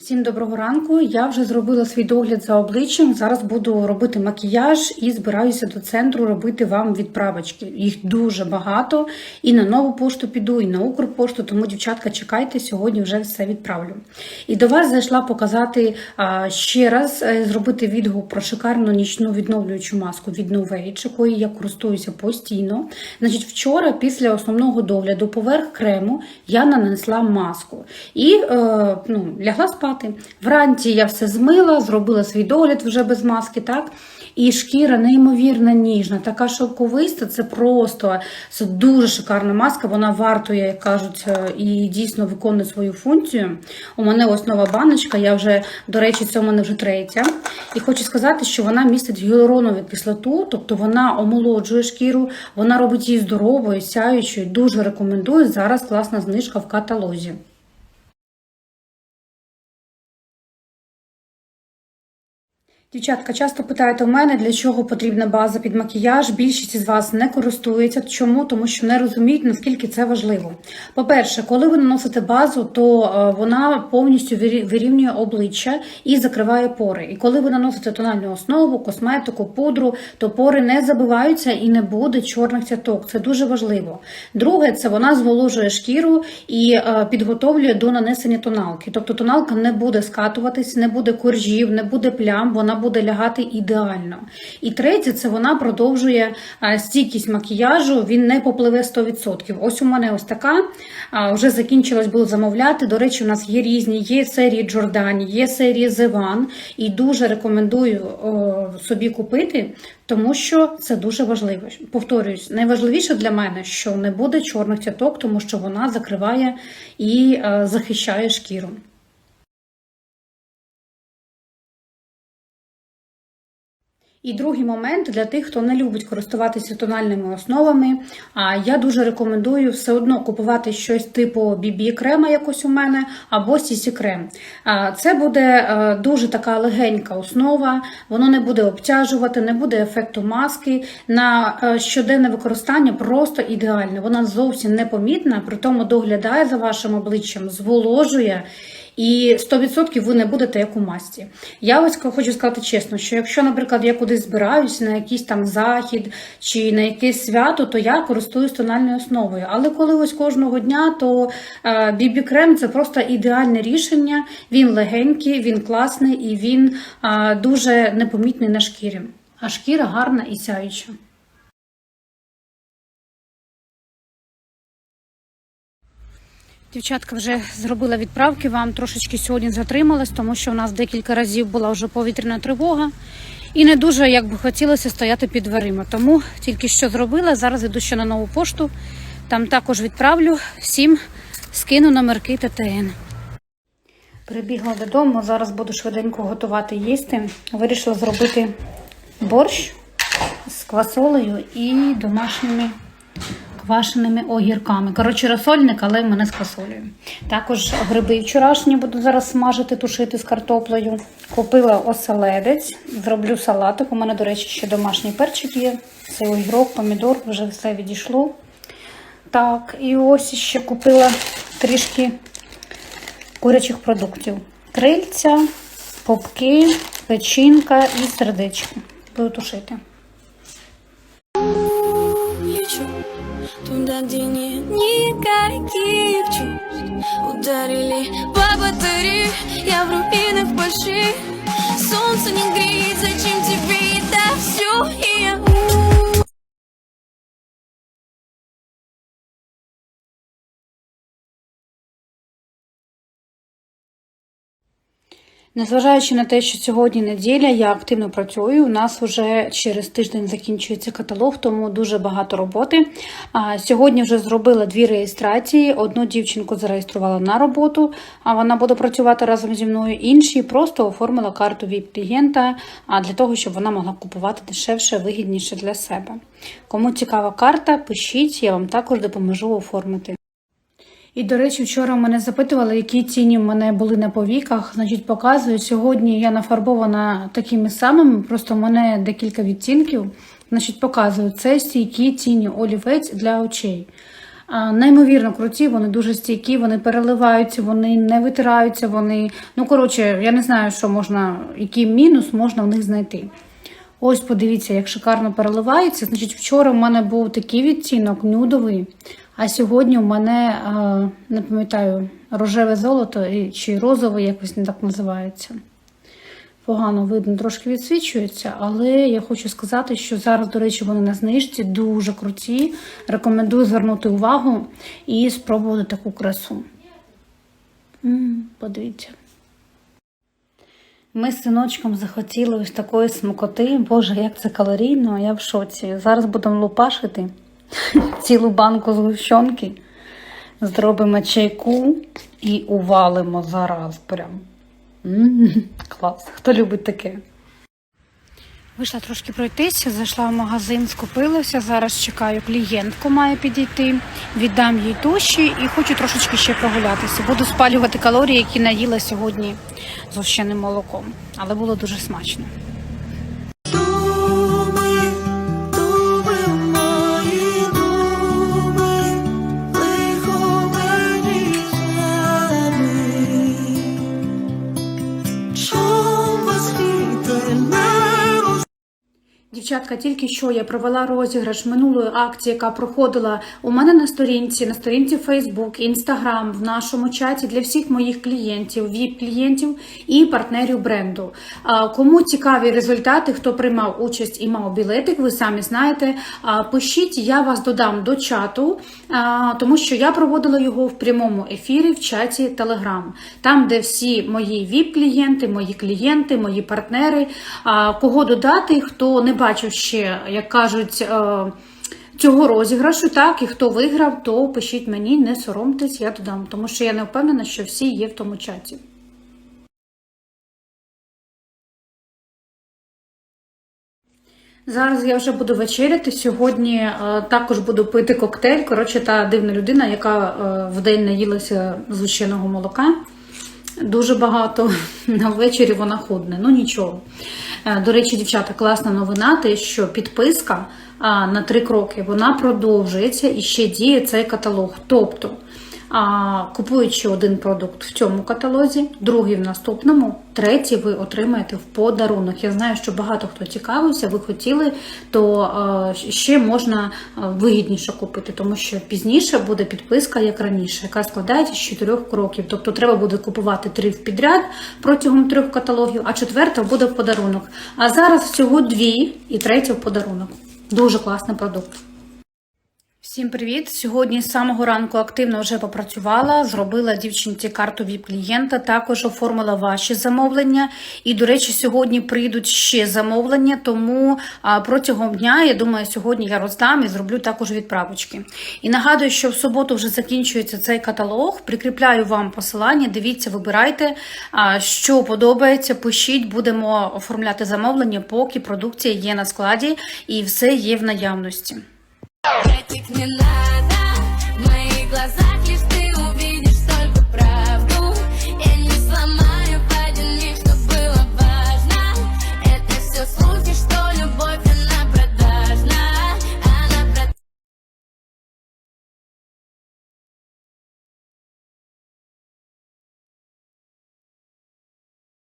Всім доброго ранку. Я вже зробила свій догляд за обличчям. Зараз буду робити макіяж і збираюся до центру робити вам відправочки. Їх дуже багато. І на нову пошту піду, і на Укрпошту, тому, дівчатка, чекайте, сьогодні вже все відправлю. І до вас зайшла показати ще раз е, зробити відгук про шикарну нічну відновлюючу маску від No Age, якою я користуюся постійно. Значить, вчора, після основного догляду, поверх крему я нанесла маску і е, ну, лягла спати. Вранці я все змила, зробила свій догляд вже без маски, так? І шкіра неймовірно ніжна, така шовковиста, це просто це дуже шикарна маска. Вона вартує, як кажуть, е, і дійсно виконує свою функцію. У мене ось нова баночка, я вже, до речі, це у мене вже третя. І хочу сказати, що вона містить гіалуронову кислоту, тобто вона омолоджує шкіру, вона робить її здоровою, сяючою. Дуже рекомендую. Зараз класна знижка в каталозі. Дівчатка, часто питаєте у мене, для чого потрібна база під макіяж. Більшість із вас не користується. Чому? Тому що не розуміють, наскільки це важливо. По-перше, коли ви наносите базу, то е, вона повністю вирівнює обличчя і закриває пори. І коли ви наносите тональну основу, косметику, пудру, то пори не забиваються і не буде чорних цяток. Це дуже важливо. Друге, це вона зволожує шкіру і е, підготовлює до нанесення тоналки. Тобто тоналка не буде скатуватись, не буде коржів, не буде плям, вона буде лягати ідеально. І третє, це вона продовжує е, стійкість макіяжу, він не попливе 100%. Ось у мене ось така, вже закінчилось було замовляти. До речі, у нас є різні, є серії Джордані, є серії One, і дуже рекомендую собі купити, тому що це дуже важливо. Повторююсь, найважливіше для мене, що не буде чорних цяток, тому що вона закриває і е, захищає шкіру. І другий момент для тих, хто не любить користуватися тональними основами. А я дуже рекомендую все одно купувати щось типу BB крема, якось у мене, або CC крем. Це буде е, дуже така легенька основа, воно не буде обтяжувати, не буде ефекту маски. На е, щоденне використання просто ідеальне. Вона зовсім непомітна, при тому доглядає за вашим обличчям, зволожує. І 100% ви не будете як у масці. Я ось хочу сказати чесно, що якщо, наприклад, я кудись збираюся на якийсь там захід чи на якесь свято, то я користуюсь тональною основою. Але коли ось кожного дня, то бібі крем це просто ідеальне рішення. Він легенький, він класний і він дуже непомітний на шкірі. А шкіра гарна і сяюча. Дівчатка вже зробила відправки, вам трошечки сьогодні затрималась, тому що у нас декілька разів була вже повітряна тривога. І не дуже як би хотілося стояти під дверима. Тому тільки що зробила. Зараз йду ще на нову пошту. Там також відправлю всім скину номерки ТТН. Прибігла додому, зараз буду швиденько готувати їсти. Вирішила зробити борщ з квасолею і домашніми квашеними огірками. Коротше, розсольник, але в мене з квасолею. Також гриби вчорашні буду зараз смажити, тушити з картоплею. Купила оселедець, зроблю салатик. У мене, до речі, ще домашній перчик є. Це огірок, помідор, вже все відійшло. Так, і ось ще купила трішки курячих продуктів. Крильця, попки, печінка і сердечко. Буду тушити. лечу Туда, где нет никаких чувств. Ударили по батарее Я в руинах больших. Солнце не греет Зачем тебе это все И я Незважаючи на те, що сьогодні неділя, я активно працюю. У нас вже через тиждень закінчується каталог, тому дуже багато роботи. А сьогодні вже зробила дві реєстрації. Одну дівчинку зареєструвала на роботу, а вона буде працювати разом зі мною. Інші просто оформила карту віп клієнта для того, щоб вона могла купувати дешевше, вигідніше для себе. Кому цікава карта, пишіть, я вам також допоможу оформити. І, до речі, вчора мене запитували, які тіні в мене були на повіках. Значить, показую. Сьогодні я нафарбована такими самими, просто в мене декілька відтінків. Значить, показую, це стійкі тіні олівець для очей. А, Неймовірно круті, вони дуже стійкі, вони переливаються, вони не витираються, вони. Ну, коротше, я не знаю, що можна, який мінус можна в них знайти. Ось подивіться, як шикарно переливається. Значить, вчора в мене був такий відтінок нюдовий, а сьогодні у мене, е, не пам'ятаю, рожеве золото чи розове, якось не так називається. Погано видно, трошки відсвічується, але я хочу сказати, що зараз, до речі, вони на знижці дуже круті. Рекомендую звернути увагу і спробувати таку красу. подивіться. Ми з синочком захотіли ось такої смакоти. Боже, як це калорійно, я в шоці. Зараз будемо лупашити цілу банку згущенки, зробимо чайку і увалимо зараз прям. Клас. Хто любить таке? Вийшла трошки пройтися, зайшла в магазин, скупилася. Зараз чекаю клієнтку, має підійти. Віддам їй туші і хочу трошечки ще прогулятися. Буду спалювати калорії, які наїла сьогодні з гущеним молоком. Але було дуже смачно. Дівчатка, тільки що я провела розіграш минулої акції, яка проходила у мене на сторінці, на сторінці Facebook, Instagram, в нашому чаті для всіх моїх клієнтів, ВІП-клієнтів і партнерів бренду. Кому цікаві результати, хто приймав участь і мав білетик, ви самі знаєте. Пишіть, я вас додам до чату, тому що я проводила його в прямому ефірі в чаті Telegram, там, де всі мої ВІП-клієнти, мої клієнти, мої партнери, кого додати, хто не бачив ще, як кажуть, е, цього розіграшу, так, і хто виграв, то пишіть мені, не соромтесь, я додам, тому що я не впевнена, що всі є в тому чаті. Зараз я вже буду вечеряти. Сьогодні е, також буду пити коктейль. Коротше, та дивна людина, яка е, вдень наїлася згущеного молока. Дуже багато на ввечері вона худне. Ну нічого. Е, До речі, дівчата, класна новина, те, що підписка на три кроки вона продовжується і ще діє цей каталог. Тобто, купуючи один продукт в цьому каталозі, другий в наступному, третій ви отримаєте в подарунок. Я знаю, що багато хто цікавився, ви хотіли, то а, ще можна вигідніше купити, тому що пізніше буде підписка, як раніше, яка складається з чотирьох кроків. Тобто треба буде купувати три в підряд протягом трьох каталогів, а четверта буде в подарунок. А зараз всього дві і третя в подарунок. Дуже класний продукт. Всім привіт! Сьогодні з самого ранку активно вже попрацювала, зробила дівчинці карту віп клієнта, також оформила ваші замовлення. І, до речі, сьогодні прийдуть ще замовлення, тому протягом дня, я думаю, сьогодні я роздам і зроблю також відправочки. І нагадую, що в суботу вже закінчується цей каталог. Прикріпляю вам посилання. Дивіться, вибирайте, що подобається. Пишіть, будемо оформляти замовлення, поки продукція є на складі і все є в наявності. Не надо. В глазах лишь ты увидишь только правду. Я не сломаю один миг, что было важно. Это все слухи, что любовь, она Она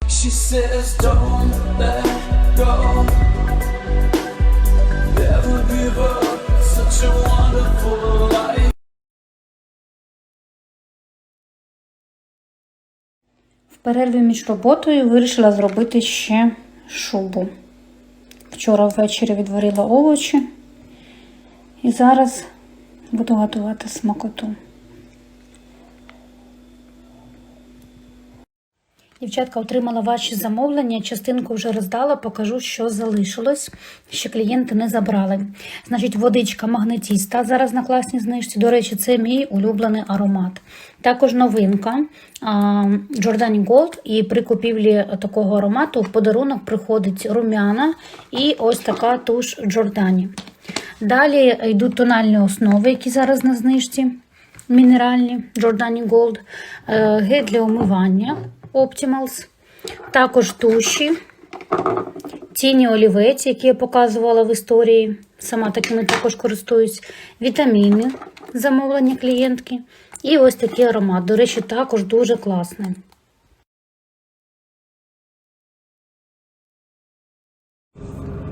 She says don't let go перерві між роботою вирішила зробити ще шубу. Вчора ввечері відварила овочі і зараз буду готувати смакоту. Дівчатка отримала ваші замовлення, частинку вже роздала, покажу, що залишилось, що клієнти не забрали. Значить, водичка магнетіста зараз на класній знижці. До речі, це мій улюблений аромат. Також новинка Giordani Gold. І при купівлі такого аромату в подарунок приходить румяна і ось така туш Giordani. Далі йдуть тональні основи, які зараз на знижці. Мінеральні Giordani Gold, е, гель для умивання Optimals, також туші, тіні олівець, які я показувала в історії. Сама такими також користуюсь. Вітаміни замовлення клієнтки. І ось такий аромат. До речі, також дуже класний.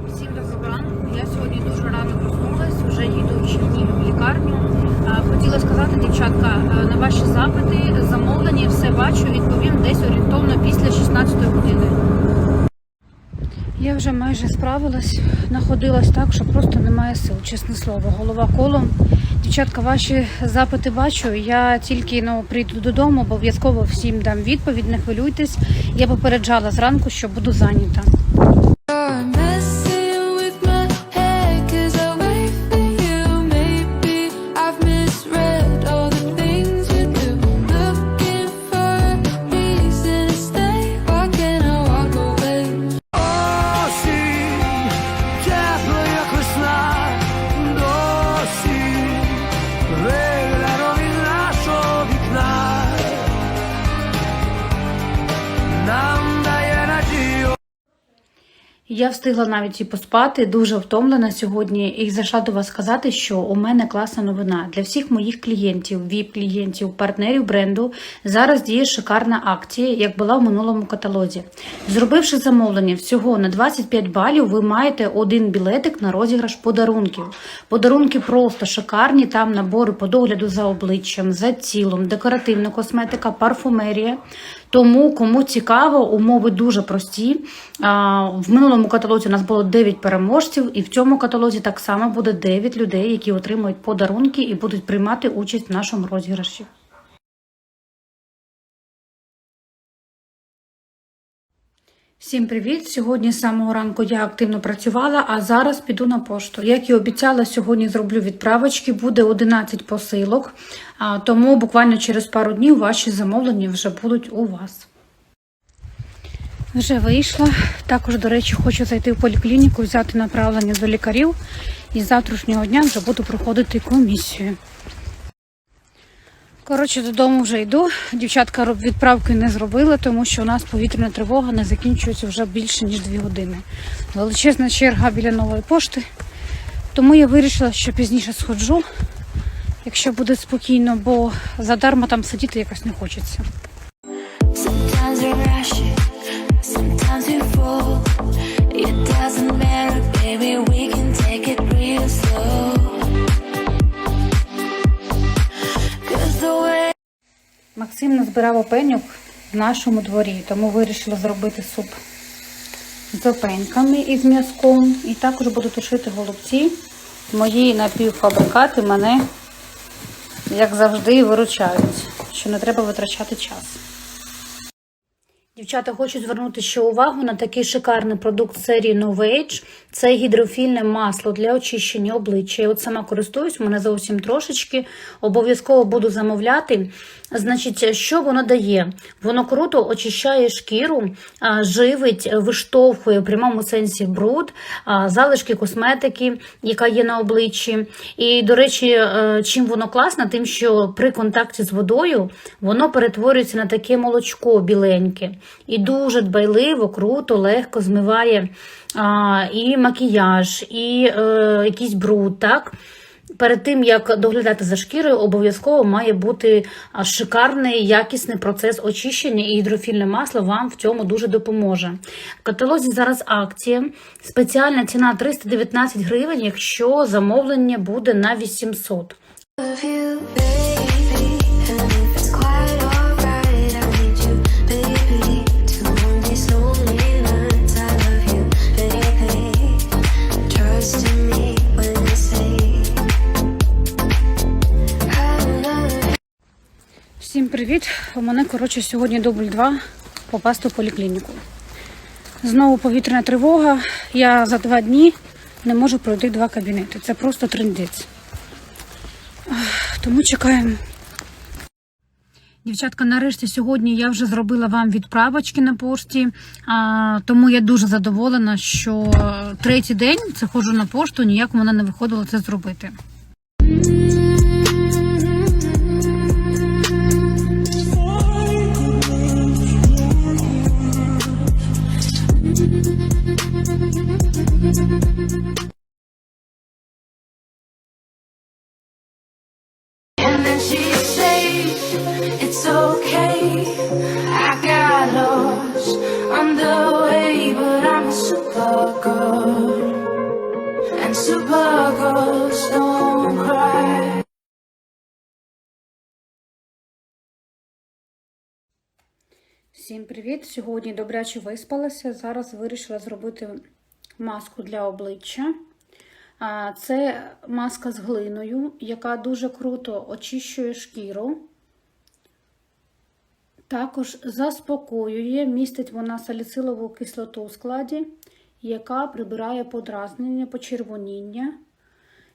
Всім доброго ранку. Я сьогодні дуже рано проснулась, вже їду в Чернігів в лікарню. Хотіла сказати, дівчатка, на ваші запити замовлені, все бачу, відповім десь орієнтовно після 16 години. Я вже майже справилась, находилась так, що просто немає сил, чесне слово. Голова колом. Дівчатка, ваші запити бачу. Я тільки ну, прийду додому, обов'язково всім дам відповідь, не хвилюйтесь. Я попереджала зранку, що буду зайнята. Я встигла навіть і поспати, дуже втомлена сьогодні. І зайшла до вас сказати, що у мене класна новина для всіх моїх клієнтів, віп-клієнтів, партнерів бренду. Зараз діє шикарна акція, як була в минулому каталозі. Зробивши замовлення всього на 25 балів, ви маєте один білетик на розіграш подарунків. Подарунки просто шикарні. Там набори по догляду за обличчям, за тілом, декоративна косметика, парфумерія. Тому, кому цікаво, умови дуже прості. В минулому каталозі у нас було 9 переможців, і в цьому каталозі так само буде 9 людей, які отримують подарунки і будуть приймати участь в нашому розіграші. Всім привіт! Сьогодні з самого ранку я активно працювала, а зараз піду на пошту. Як і обіцяла, сьогодні зроблю відправочки, буде 11 посилок, тому буквально через пару днів ваші замовлення вже будуть у вас. Вже вийшла. Також, до речі, хочу зайти в поліклініку, взяти направлення до лікарів. І з завтрашнього дня вже буду проходити комісію. Коротше, додому вже йду. Дівчатка відправки не зробила, тому що у нас повітряна тривога не закінчується вже більше ніж 2 години. Величезна черга біля нової пошти. Тому я вирішила, що пізніше сходжу, якщо буде спокійно, бо задарма там сидіти якось не хочеться. Максим назбирав опеньок в нашому дворі, тому вирішила зробити суп з опеньками і з м'язком. І також буду тушити голубці. Мої напівфабрикати мене, як завжди, виручають, що не треба витрачати час. Дівчата, хочу звернути ще увагу на такий шикарний продукт серії No Age. Це гідрофільне масло для очищення обличчя. Я от сама користуюсь, мене зовсім трошечки. Обов'язково буду замовляти. Значить, що воно дає? Воно круто очищає шкіру, живить, виштовхує в прямому сенсі бруд, залишки косметики, яка є на обличчі. І, до речі, е, чим воно класне, тим, що при контакті з водою воно перетворюється на таке молочко біленьке. І дуже дбайливо, круто, легко змиває і макіяж, і е, якийсь бруд. так? Перед тим, як доглядати за шкірою, обов'язково має бути шикарний якісний процес очищення, і гідрофільне масло вам в цьому дуже допоможе. В каталозі зараз акція. Спеціальна ціна 319 гривень, якщо замовлення буде на 800. Всім привіт! У мене, коротше, сьогодні дубль 2 попасти в поліклініку. Знову повітряна тривога. Я за два дні не можу пройти два кабінети. Це просто трендець. Тому чекаємо. Дівчатка, нарешті сьогодні я вже зробила вам відправочки на пошті, а, тому я дуже задоволена, що третій день це ходжу на пошту, ніяк у мене не виходило це зробити. Всім привіт! Сьогодні добряче виспалася. Зараз вирішила зробити маску для обличчя. Це маска з глиною, яка дуже круто очищує шкіру. Також заспокоює, містить вона саліцилову кислоту у складі, яка прибирає подразнення, почервоніння.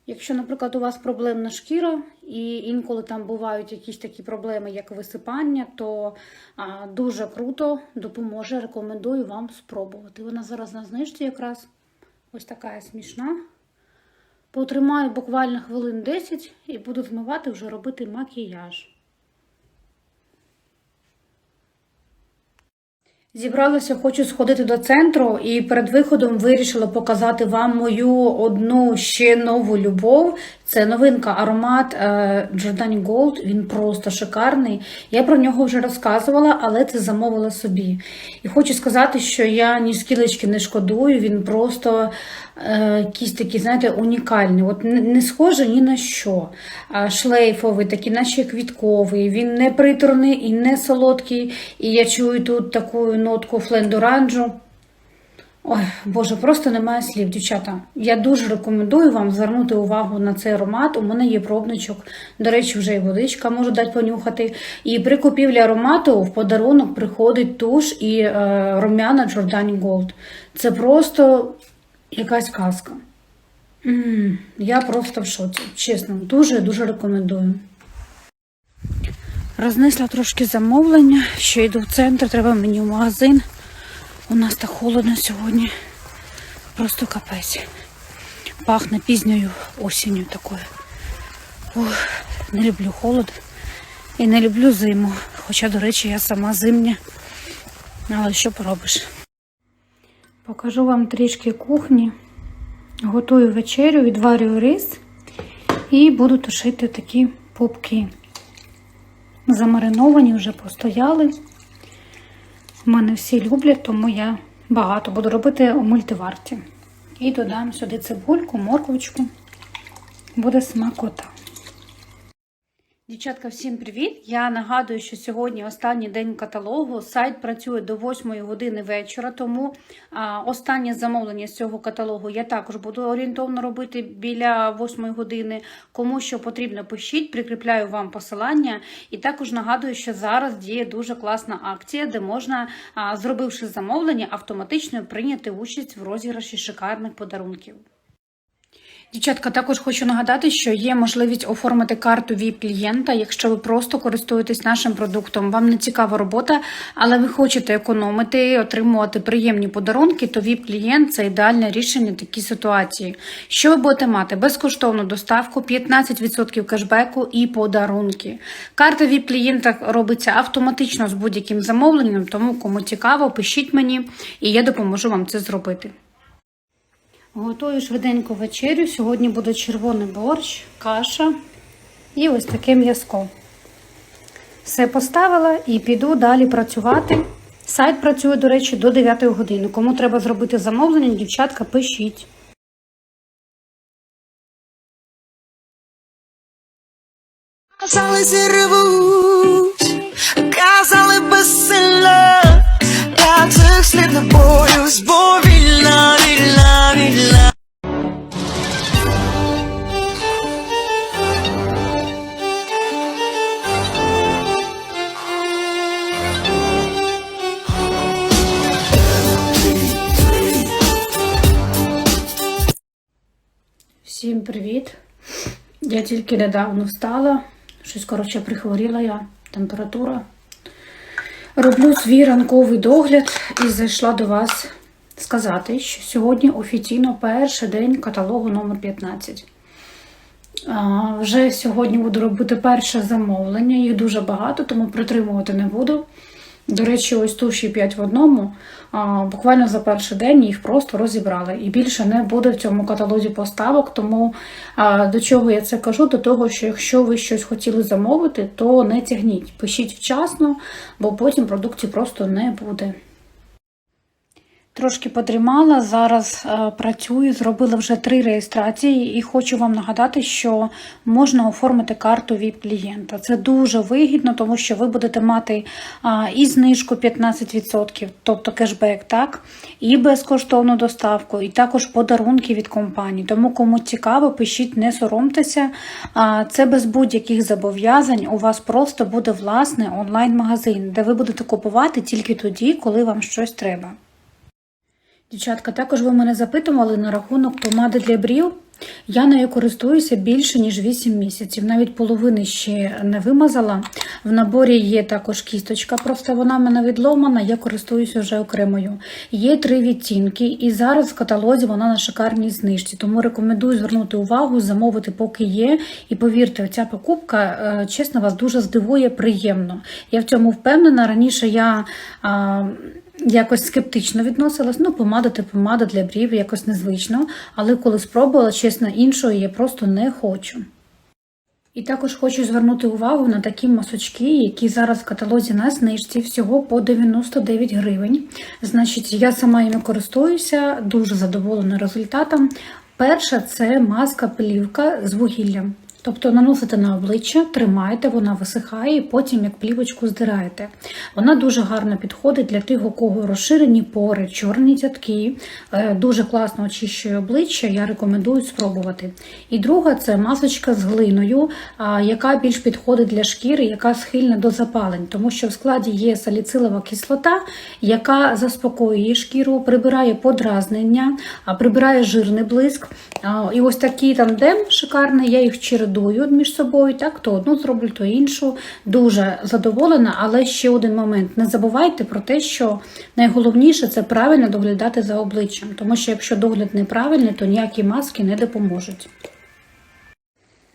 Якщо, наприклад, у вас проблемна шкіра, і інколи там бувають якісь такі проблеми, як висипання, то дуже круто допоможе. Рекомендую вам спробувати. Вона зараз на знижці якраз ось така смішна. Потримаю буквально хвилин 10 і буду змивати вже робити макіяж. Зібралася, хочу сходити до центру і перед виходом вирішила показати вам мою одну ще нову любов. Це новинка аромат е, Giordani Gold. Він просто шикарний. Я про нього вже розказувала, але це замовила собі. І хочу сказати, що я ні скілечки не шкодую. Він просто е, якийсь такий, знаєте, унікальний. От не, схожий ні на що. Шлейфовий, такий, наче квітковий. Він не приторний і не солодкий. І я чую тут таку нотку флендоранжу. Ой, Боже, просто немає слів, дівчата. Я дуже рекомендую вам звернути увагу на цей аромат. У мене є пробничок. До речі, вже і водичка можу дати понюхати. І при купівлі аромату в подарунок приходить туш і е, рум'яна Giordani Gold. Це просто якась казка. м я просто в шоці. Чесно, дуже-дуже рекомендую. Рознесла трошки замовлення, що йду в центр, треба мені в магазин. У нас так холодно сьогодні. Просто капець. Пахне пізньою осінню такою. Ох, не люблю холод і не люблю зиму. Хоча, до речі, я сама зимня. Але що поробиш? Покажу вам трішки кухні. Готую вечерю, відварюю рис і буду тушити такі пупки. Замариновані, вже постояли. Мене всі люблять, тому я багато буду робити у мультиварті. І додам сюди цибульку, морквочку. Буде смакота. Дівчатка, всім привіт! Я нагадую, що сьогодні останній день каталогу. Сайт працює до 8 години вечора, тому останнє замовлення з цього каталогу я також буду орієнтовно робити біля 8 години. Кому що потрібно, пишіть, прикріпляю вам посилання. І також нагадую, що зараз діє дуже класна акція, де можна, зробивши замовлення, автоматично прийняти участь в розіграші шикарних подарунків. Дівчатка, також хочу нагадати, що є можливість оформити карту vip клієнта, якщо ви просто користуєтесь нашим продуктом. Вам не цікава робота, але ви хочете економити, отримувати приємні подарунки, то vip клієнт це ідеальне рішення в такій ситуації. Що ви будете мати? Безкоштовну доставку, 15% кешбеку і подарунки. Карта vip клієнта робиться автоматично з будь-яким замовленням, тому кому цікаво, пишіть мені, і я допоможу вам це зробити. Готую швиденько вечерю. Сьогодні буде червоний борщ, каша і ось таке м'язко. Все поставила і піду далі працювати. Сайт працює, до речі, до 9 години. Кому треба зробити замовлення, дівчатка, пишіть. Казали зірвуть, казали безсилля, я цих слів не боюсь, бо привіт! Я тільки недавно встала. Щось, коротше, прихворіла я, температура. Роблю свій ранковий догляд і зайшла до вас сказати, що сьогодні офіційно перший день каталогу номер 15. А, Вже сьогодні буду робити перше замовлення, їх дуже багато, тому притримувати не буду. До речі, ось туші 5 в одному. Буквально за перший день їх просто розібрали. І більше не буде в цьому каталозі поставок. Тому до чого я це кажу? До того, що якщо ви щось хотіли замовити, то не тягніть. Пишіть вчасно, бо потім продукції просто не буде. Трошки подрімала, зараз е, працюю, зробила вже три реєстрації і хочу вам нагадати, що можна оформити карту vip клієнта. Це дуже вигідно, тому що ви будете мати і знижку 15%, тобто кешбек, так, і безкоштовну доставку, і також подарунки від компанії. Тому кому цікаво, пишіть, не соромтеся. Це без будь-яких зобов'язань. У вас просто буде власний онлайн-магазин, де ви будете купувати тільки тоді, коли вам щось треба. Дівчатка, також ви мене запитували на рахунок помади для брів. Я нею користуюся більше ніж 8 місяців, навіть половини ще не вимазала. В наборі є також кісточка, просто вона в мене відломана, я користуюся вже окремою. Є три відтінки, і зараз в каталозі вона на шикарній знижці. Тому рекомендую звернути увагу, замовити, поки є. І повірте, ця покупка, е, чесно, вас дуже здивує приємно. Я в цьому впевнена. Раніше я. а, Якось скептично відносилась, ну, помада та помада для брів якось незвично, але коли спробувала, чесно, іншої я просто не хочу. І також хочу звернути увагу на такі масочки, які зараз в каталозі на знижці всього по 99 гривень. Значить, я сама їми користуюся, дуже задоволена результатом. Перша це маска плівка з вугіллям. Тобто наносите на обличчя, тримаєте, вона висихає, і потім як плівочку здираєте. Вона дуже гарно підходить для тих, у кого розширені пори, чорні цятки, е, дуже класно очищує обличчя. Я рекомендую спробувати. І друга це масочка з глиною, яка більш підходить для шкіри, яка схильна до запалень, тому що в складі є саліцилова кислота, яка заспокоює шкіру, прибирає подразнення, прибирає жирний блиск. І ось такий тандем шикарний, я їх чередую між собою, так, то одну зроблю, то іншу. Дуже задоволена, але ще один момент. Не забувайте про те, що найголовніше це правильно доглядати за обличчям, тому що якщо догляд неправильний, то ніякі маски не допоможуть.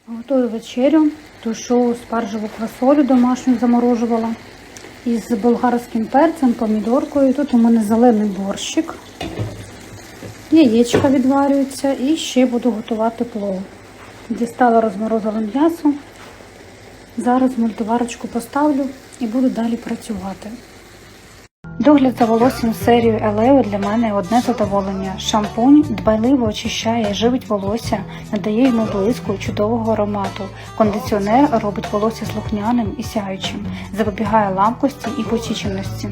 Готую вечерю, тушу спаржеву квасолю домашню заморожувала із болгарським перцем, помідоркою. Тут у мене зелений борщик, яєчка відварюються і ще буду готувати плов. Дістала розморозиле м'ясо. Зараз мультиварочку поставлю і буду далі працювати. Догляд за волоссям серію Елео для мене одне задоволення. Шампунь дбайливо очищає, живить волосся, надає йому блиску чудового аромату. Кондиціонер робить волосся слухняним і сяючим, запобігає ламкості і посіченості.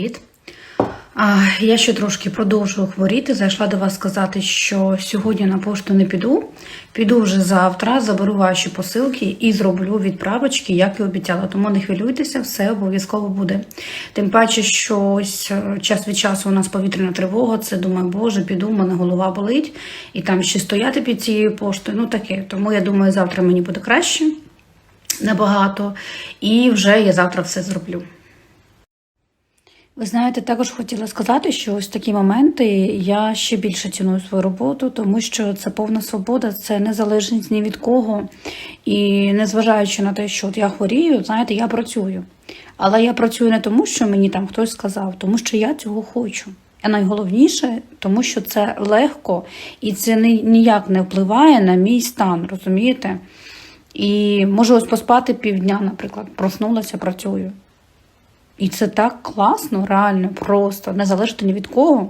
Привіт! Я ще трошки продовжую хворіти. Зайшла до вас сказати, що сьогодні на пошту не піду. Піду вже завтра, заберу ваші посилки і зроблю відправочки, як і обіцяла. Тому не хвилюйтеся, все обов'язково буде. Тим паче, що ось е, час від часу у нас повітряна тривога. Це думаю, боже, піду, в мене голова болить, і там ще стояти під цією поштою. Ну таке. Тому я думаю, завтра мені буде краще набагато. І вже я завтра все зроблю. Ви знаєте, також хотіла сказати, що ось такі моменти я ще більше ціную свою роботу, тому що це повна свобода, це незалежність ні від кого. І незважаючи на те, що от я хворію, знаєте, я працюю. Але я працюю не тому, що мені там хтось сказав, тому що я цього хочу. А найголовніше, тому що це легко і це ніяк не впливає на мій стан, розумієте? І можу ось поспати півдня, наприклад, проснулася, працюю. І це так класно, реально, просто, не залежить ні від кого.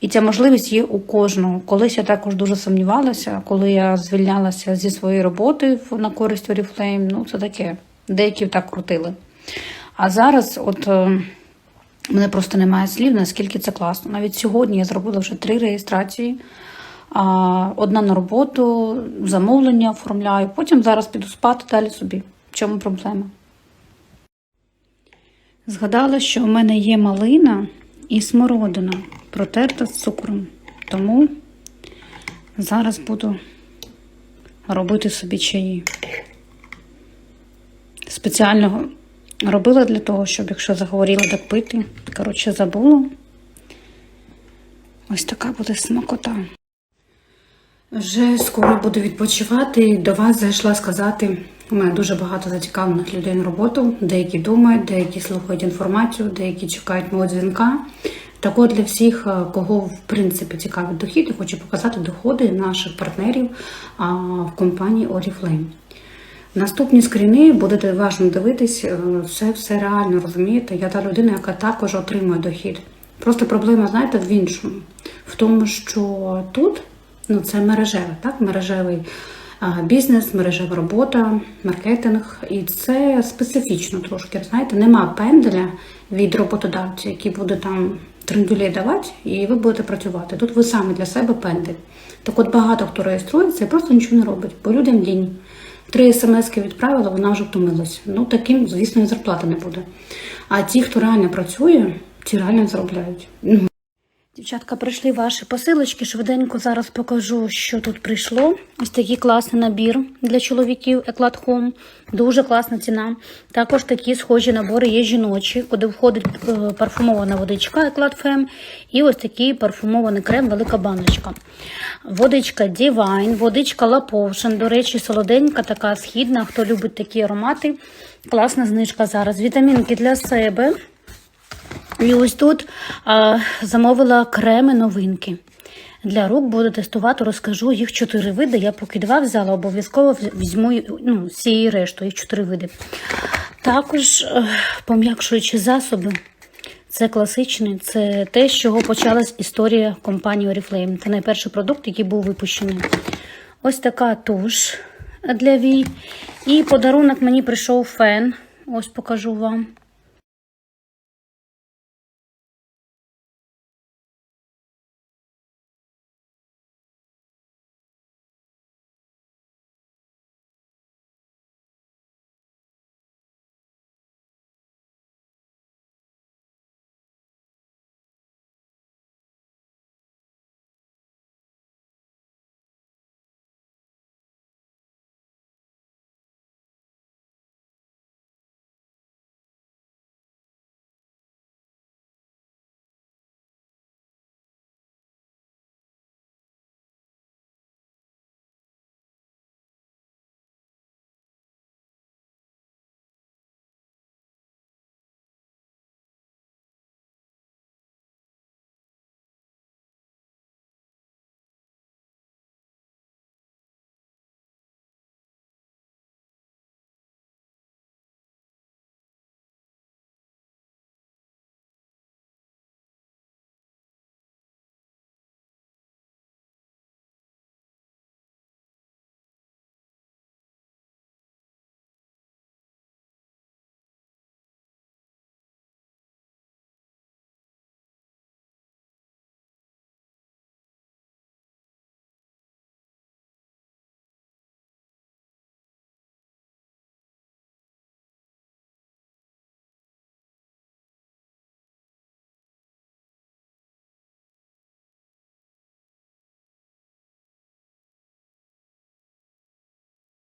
І ця можливість є у кожного. Колись я також дуже сумнівалася, коли я звільнялася зі своєї роботи на користь Oriflame, ну це таке, деякі так крутили. А зараз, от е, мене просто немає слів, наскільки це класно. Навіть сьогодні я зробила вже три реєстрації. Одна на роботу, замовлення оформляю, потім зараз піду спати далі собі. В чому проблема? Згадала, що у мене є малина і смородина, протерта з цукром. Тому зараз буду робити собі чаї. Спеціально робила для того, щоб якщо захворіла, так пити. Коротше, забула. Ось така буде смакота. Вже скоро буду відпочивати. До вас зайшла сказати. У мене дуже багато зацікавлених людей на роботу. Деякі думають, деякі слухають інформацію, деякі чекають мого дзвінка. Так от для всіх, е, кого в принципі цікавить дохід, я хочу показати доходи наших партнерів в компанії Oriflame. Наступні скріни будете уважно дивитись, е, все, все реально розумієте. Я та людина, яка також отримує дохід. Просто проблема, знаєте, в іншому. В тому, що тут ну, це мережеве, так? мережевий бізнес, мережева робота, маркетинг. І це специфічно трошки. Знаєте, нема пенделя від роботодавця, який буде там трендюлей давати, і ви будете працювати. Тут ви самі для себе пендель. Так от багато хто реєструється і просто нічого не робить, бо людям лінь. Три смски відправила, вона вже втомилась. Ну таким, звісно, і зарплати не буде. А ті, хто реально працює, ті реально заробляють. Дівчатка, прийшли ваші посилочки. Швиденько зараз покажу, що тут прийшло. Ось такий класний набір для чоловіків Еклад Home. Дуже класна ціна. Також такі схожі набори є жіночі, куди входить е, парфумована водичка Еклад Femme і ось такий парфумований крем, велика баночка. Водичка Divine, водичка Potion, до речі, солоденька, така східна. Хто любить такі аромати, класна знижка зараз. Вітамінки для себе. І ось тут а, замовила креми новинки. Для рук буду тестувати, розкажу їх чотири види. Я поки два взяла, обов'язково візьму ну, цієї решту, їх чотири види. Також е, пом'якшуючі засоби. Це класичний, це те, з чого почалась історія компанії Oriflame. Це найперший продукт, який був випущений. Ось така туш для вій. І подарунок мені прийшов фен. Ось покажу вам.